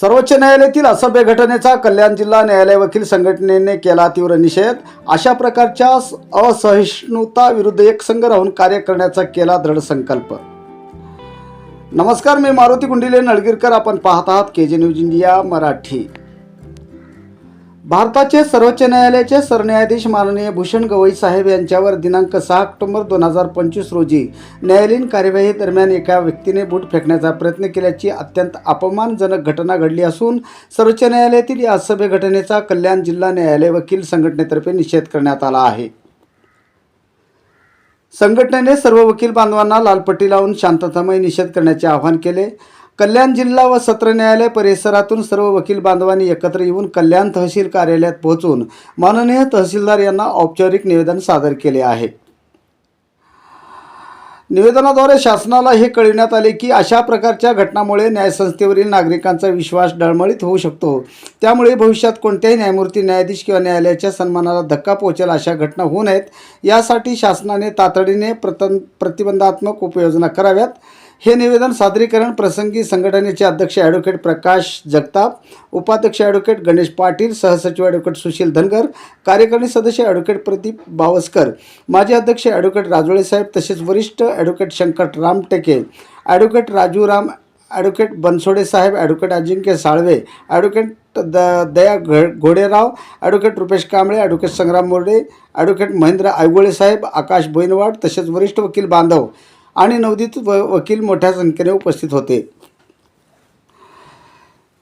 सर्वोच्च न्यायालयातील असभ्य घटनेचा कल्याण जिल्हा न्यायालय वकील संघटनेने केला तीव्र निषेध. अशा प्रकारच्या असहिष्णुता विरुद्ध एकसंघ राहून कार्य करण्याचा केला दृढ संकल्प. नमस्कार मी मारुती कुंडिले नळगीरकर. आपण पाहत आहात के जे न्यूज इंडिया मराठी. भारताचे सर्वोच्च न्यायालयाचे सरन्यायाधीश माननीय भूषण गवई साहेब यांच्यावर दिनांक सहा ऑक्टोबर दोन हजार पंचवीस रोजी न्यायालयीन कार्यवाही दरम्यान एका व्यक्तीने बूट फेकण्याचा प्रयत्न केल्याची अत्यंत अपमानजनक घटना घडली असून सर्वोच्च न्यायालयातील या असभ्य घटनेचा कल्याण जिल्हा न्यायालय वकील संघटनेतर्फे निषेध करण्यात आला आहे. संघटनेने सर्व वकील बांधवांना लालपट्टी लावून शांततामय निषेध करण्याचे आवाहन केले. कल्याण जिल्हा व सत्र न्यायालय परिसरातून सर्व वकील बांधवांनी एकत्र येऊन कल्याण तहसील कार्यालयात पोहोचून माननीय तहसीलदार यांना औपचारिक निवेदन सादर केले आहे. निवेदनाद्वारे शासनाला हे कळविण्यात आले की अशा प्रकारच्या घटनामुळे न्यायसंस्थेवरील नागरिकांचा विश्वास डळमळीत होऊ शकतो. त्यामुळे भविष्यात कोणत्याही न्यायमूर्ती न्यायाधीश किंवा न्यायालयाच्या सन्मानाला धक्का पोहोचेल अशा घटना होऊ नयेत. यासाठी शासनाने तातडीने प्रतन प्रतिबंधात्मक उपाययोजना कराव्यात. हे निवेदन सादरीकरण प्रसंगी संघटनेचे अध्यक्ष ॲडव्होकेट प्रकाश जगताप उपाध्यक्ष ॲडव्होकेट गणेश पाटील सहसचिव ॲडव्होकेट सुशील धनगर कार्यकारिणी सदस्य ॲडव्होकेट प्रदीप बावस्कर माजी अध्यक्ष ॲडव्होकेट राजोळे साहेब तसेच वरिष्ठ advocate Shankar Ramteke advocate Raju Ram advocate Bansode saheb advocate Ajinkya Salve advocate the Daya घ Ghoderao advocate Rupesh Kamble advocate Sangram Morde advocate Mahendra Aygole saheb Akash Boinwad तसेच वरिष्ठ वकील बांधव. आणि नवदीत व वकील मोठ्या संख्येने उपस्थित होते.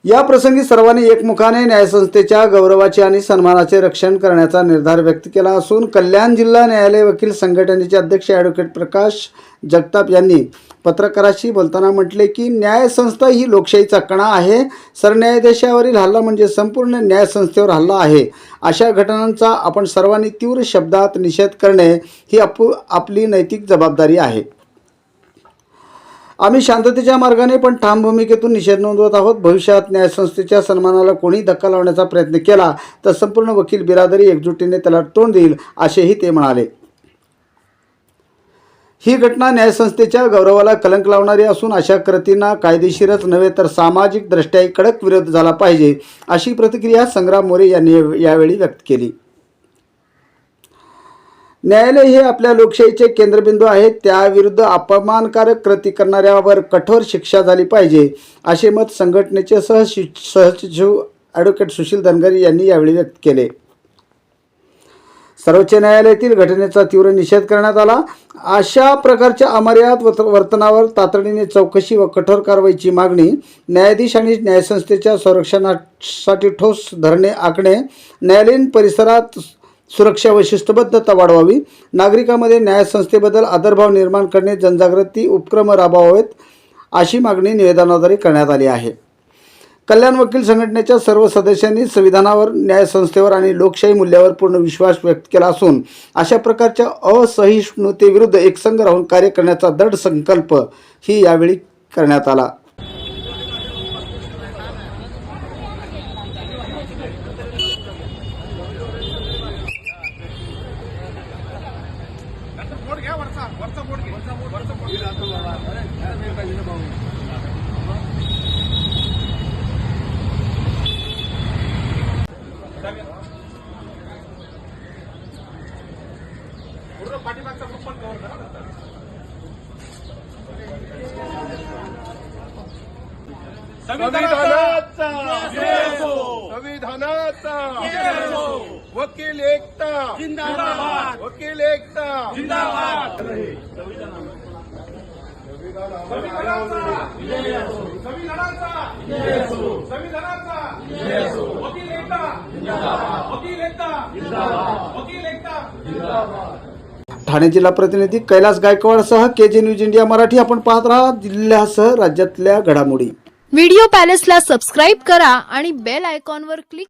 या प्रसंगी सर्वांनी एकमुखाने न्यायसंस्थेच्या गौरवाचे आणि सन्मानाचे रक्षण करण्याचा निर्धार व्यक्त केला असून कल्याण जिल्हा न्यायालय वकील संघटनेचे अध्यक्ष ॲडव्होकेट प्रकाश जगताप यांनी पत्रकाराशी बोलताना म्हटले की न्यायसंस्था ही लोकशाहीचा कणा आहे. सरन्यायाधीशावरील हल्ला म्हणजे संपूर्ण न्यायसंस्थेवर हल्ला आहे. अशा घटनांचा आपण सर्वांनी तीव्र शब्दात निषेध करणे ही आपू आपली नैतिक जबाबदारी आहे. आम्ही शांततेच्या मार्गाने पण ठाम भूमिकेतून निषेध नोंदवत आहोत. भविष्यात न्यायसंस्थेच्या सन्मानाला कोणी धक्का लावण्याचा प्रयत्न केला तर संपूर्ण वकील बिरादरी एकजुटीने त्याला तोंड देईल असेही ते म्हणाले. ही घटना न्यायसंस्थेच्या गौरवाला कलंक लावणारी असून अशा कृतींना कायदेशीरच नव्हे तर सामाजिक दृष्ट्याही कडक विरोध झाला पाहिजे अशी प्रतिक्रिया संग्राम मोरे यांनी यावेळी व्यक्त केली. न्यायालय हे आपल्या लोकशाहीचे केंद्रबिंदू आहे त्याविरुद्ध अपमानकारक कृती करणाऱ्यावर कठोर शिक्षा झाली पाहिजे असे मत संघटनेचे सहशि सहसचिव ॲडव्होकेट सुशील धनगर यांनी यावेळी व्यक्त केले. सर्वोच्च न्यायालयातील घटनेचा तीव्र निषेध करण्यात आला. अशा प्रकारच्या अमर्याद वत- वर्तनावर तातडीने चौकशी व कठोर कारवाईची मागणी न्यायाधीश आणि न्यायसंस्थेच्या संरक्षणासाठी ठोस धरणे आखणे न्यायालयीन परिसरात सुरक्षा व शिस्तबद्धता वाढवावी. नागरिकांमध्ये न्यायसंस्थेबद्दल आदरभाव निर्माण करणे जनजागृती उपक्रम राबवावेत अशी मागणी निवेदनाद्वारे करण्यात आली आहे. कल्याण वकील संघटनेच्या सर्व सदस्यांनी संविधानावर न्यायसंस्थेवर आणि लोकशाही मूल्यावर पूर्ण विश्वास व्यक्त केला असून अशा प्रकारच्या असहिष्णुतेविरुद्ध एकसंघ राहून कार्य करण्याचा दृढ संकल्प ही यावेळी करण्यात आला. बोर्ड पूर्ण पाठीमागचा ग्रुप पण कव्हर करा नंतर. संविधानाचा संविधानाचा वकील एकता. जिंदाबाद. वकील एकता. जिंदाबाद. संविधानाचा संविधानाचा वकील एकता वकील एकता वकील एकता ठाणे जिल्हा प्रतिनिधी कैलास गायकवाडसह के जे न्यूज इंडिया मराठी आपण पाहत राहा जिल्ह्यासह राज्यातल्या घडामोडी. व्हिडिओ पॅलेसला सबस्क्राईब करा आणि बेल आयकॉनवर क्लिक